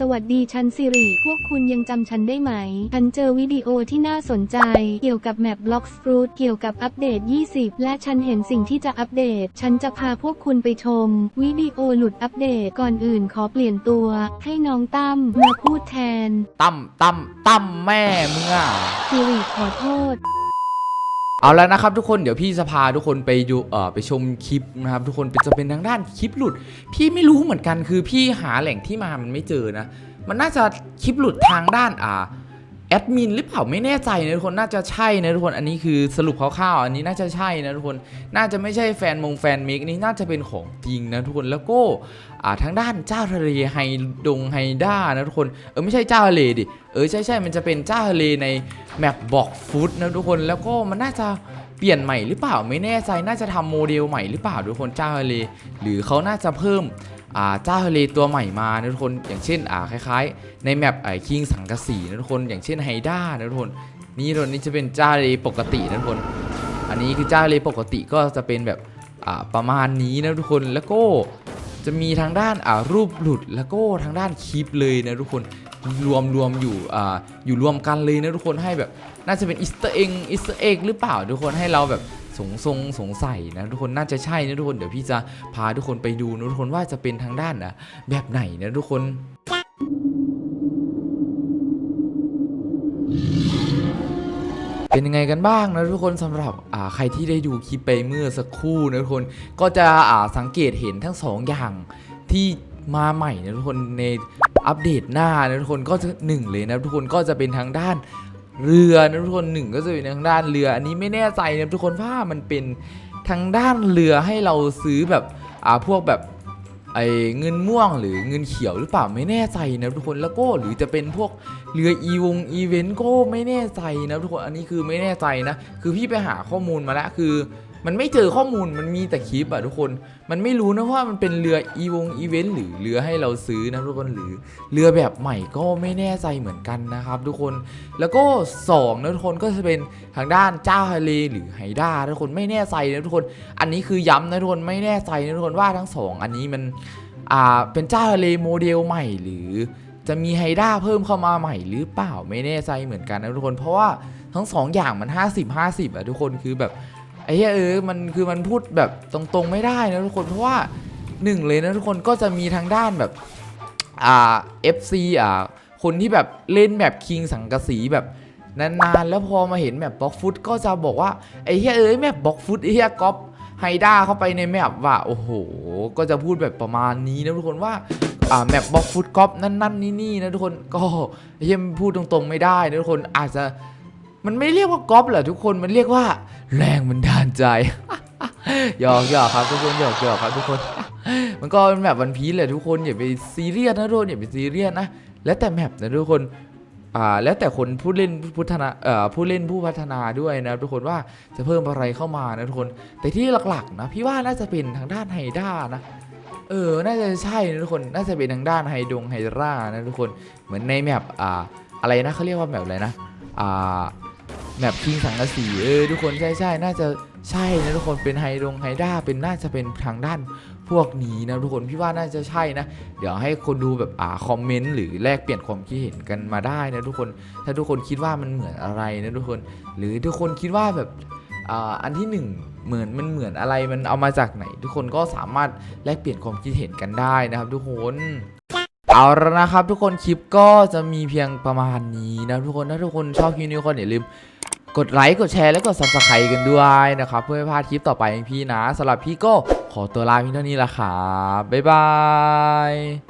สวัสดีฉันสิริ พวกคุณยังจำฉันได้ไหม ฉันเจอวิดีโอที่น่าสนใจ เกี่ยวกับแมปบล็อกฟรูทเกี่ยวกับอัปเดต 20 และฉันเห็นสิ่งที่จะอัปเดต ฉันจะพาพวกคุณไปชม วิดีโอหลุดอัปเดตก่อนอื่นขอเปลี่ยนตัว ให้น้องตั้มมาพูดแทน ตั้มตั้มตั้มแม่มึงอะสิริขอโทษ เอาแล้วนะครับทุกคนเดี๋ยวพี่จะพาทุกคนไปดูเอ่อไปชมคลิปนะครับทุกคนจะเป็นทางด้านคลิปหลุด พี่ไม่รู้เหมือนกันคือพี่หาแหล่งที่มามันไม่เจอนะ มันน่าจะคลิปหลุดทางด้านอ่า แอดมินหรือเปล่าไม่แน่ใจนะทุกคนน่าจะใช่นะทุกคนอันนี้คือสรุปคร่าวๆอันนี้น่าจะใช่นะทุกคนน่าจะไม่ใช่แฟนมงแฟนมิกนี่น่าจะเป็นของจริงนะทุกคนแล้วก็ทางด้านเจ้าทะเลไฮดงไฮด้านะทุกคนเออไม่ใช่เจ้าทะเลดิเออใช่ใช่มันจะเป็นเจ้าทะเลในแมปบอกฟุตนะทุกคนแล้วก็มันน่าจะ เปลี่ยนใหม่หรือเปล่าไม่แน่ใจน่าจะทำโมเดลใหม่หรือเปล่าทุกคนเจ้าทะเลหรือเขาน่าจะเพิ่มเจ้าทะเลตัวใหม่มานะทุกคนอย่างเช่นคล้ายๆ ในแมปไอ้คิงสังกะสีนะทุกคนอย่างเช่นไฮด้านะทุกคนนี่ตัวนี้จะเป็นเจ้าทะเลปกตินะทุกคน อันนี้คือเจ้าทะเลปกติก็จะเป็นแบบประมาณนี้นะทุกคนแล้วก็จะมีทางด้านรูปหลุดแล้วก็ทางด้านคลิปเลยนะทุกคน รวมรวมอยู่อ่าอยู่รวมกันเลยนะทุกคนให้แบบน่าจะเป็นอิสต์เอ็กอิสต์เอ็กหรือเปล่าทุกคนให้เราแบบสงทรงสงสัยนะทุกคนน่าจะใช่นะทุกคนเดี๋ยวพี่จะพาทุกคนไปดูนะทุกคนว่าจะเป็นทางด้านอะแบบไหนนะทุกคนเป็นยังไงกันบ้างนะทุกคนสำหรับอ่าใครที่ได้ดูคลิปไปเมื่อสักครู่นะทุกคนก็จะอ่าสังเกตเห็นทั้งสองอย่างที่มาใหม่นะทุกคนใน อัปเดตหน้านะทุกคนก็จะหนึ่งเลยนะทุกคนก็จะเป็นทางด้านเรือนะทุกคนหนึ่งก็จะเป็นทางด้านเรือ อันนี้ไม่แน่ใจนะทุกคนว่ามันเป็นทางด้านเรือให้เราซื้อแบบอ่าพวกแบบไอ้เงินม่วงหรือเงินเขียวหรือเปล่าไม่แน่ใจนะทุกคนแล้วก็หรือจะเป็นพวกเรืออีวงอีเวนต์ก็ไม่แน่ใจนะทุกคนอันนี้คือไม่แน่ใจนะ คือพี่ไปหาข้อมูลมาแล้วคือ มันไม่เจอข้อมูลมันมีแต่คลิปอะทุกคน มันไม่รู้นะว่ามันเป็นเรืออีวงอีเวนต์หรือเรือให้เราซื้อนะทุกคนหรือเรือแบบใหม่ก็ไม่แน่ใจเหมือนกันนะครับทุกคนแล้วก็สองนะทุกคนก็จะเป็นทางด้านเจ้าทะเลหรือไฮด้าทุกคนไม่แน่ใจนะทุกคน อันนี้คือย้ำนะทุกคนไม่แน่ใจนะทุกคนว่าทั้งสองอันนี้มันอ่าเป็นเจ้าทะเลโมเดลใหม่หรือจะมีไฮด้าเพิ่มเข้ามาใหม่หรือเปล่าไม่แน่ใจเหมือนกันนะทุกคน เพราะว่าทั้งสองอย่างมัน 50 50อะทุกคนคือแบบ ไอ้เหี้ยเออมันคือมันพูดแบบตรงๆไม่ได้นะทุกคนเพราะว่าหนึ่งเลยนะทุกคนก็จะมีทางด้านแบบอ่า FC อ่าคนที่แบบเล่นแบบคิงสังกะสีแบบนานๆแล้วพอมาเห็นแบบบล็อกฟุตก็จะบอกว่าไอ้เหี้ยเอ้ยแมปบล็อกฟุตไอ้เหี้ยก๊อปไฮด้าเข้าไปในแมปว่าโอ้โห ก็จะพูดแบบประมาณนี้นะทุกคนว่าอ่าแมปบล็อกฟุตก๊อปนั่นนั่นนี่นี่นะทุกคนก็เฮียพูดตรงๆไม่ได้นะทุกคนอาจจะ มันไม่เรียกว่าก๊อปเหรอทุกคนมันเรียกว่า แรงมันดานใจหยอกหยอกครับทุกคนหยอกหยอกครับทุกคน มันก็เป็นแบบวันพีซแหละทุกคนอย่าไปซีเรียสนะทุกคนอย่าไปซีเรียสนะแล้วแต่แมปนะทุกคนอ่าแล้วแต่คนผู้เล่นผู้พัฒนาเอ่อผู้เล่นผู้พัฒนาด้วยนะทุกคนว่าจะเพิ่มอะไรเข้ามานะทุกคน แต่ที่หลักๆนะพี่ว่าน่าจะเป็นทางด้านไฮด้านะเออ น่าจะใช่นะทุกคน น่าจะเป็นทางด้านไฮดงไฮร่านะทุกคน เหมือนในแมปอ่า อะไรนะเขาเรียกว่าแมปอะไรนะ อ่า แมปคิงสังกะสีเออทุกคนใช่ใช่น่าจะใช่นะทุกคนเป็นไฮดงไฮด้าเป็นน่าจะเป็นทางด้านพวกนี้นะทุกคนพี่ว่าน่าจะใช่นะ เดี๋ยวให้คนดูแบบอ่าคอมเมนต์หรือแลกเปลี่ยนความคิดเห็นกันมาได้นะทุกคนถ้าทุกคนคิดว่ามันเหมือนอะไรนะทุกคน หรือทุกคนคิดว่าแบบอ่าอันที่หนึ่งเหมือนมันเหมือนอะไรมันเอามาจากไหน ทุกคนก็สามารถแลกเปลี่ยนความคิดเห็นกันได้นะครับ ทุกคน เอาละนะครับ ทุกคนคลิปก็จะมีเพียงประมาณนี้นะทุกคนถ้าทุกคนชอบคลิปนี้ก็อย่าลืมกดไลค์กดแชร์และกด subscribe กันด้วยนะครับ เพื่อไม่พลาดคลิปต่อไปของพี่นะสำหรับพี่ก็ขอตัวลาเพียงเท่านี้ละครับบ๊ายบาย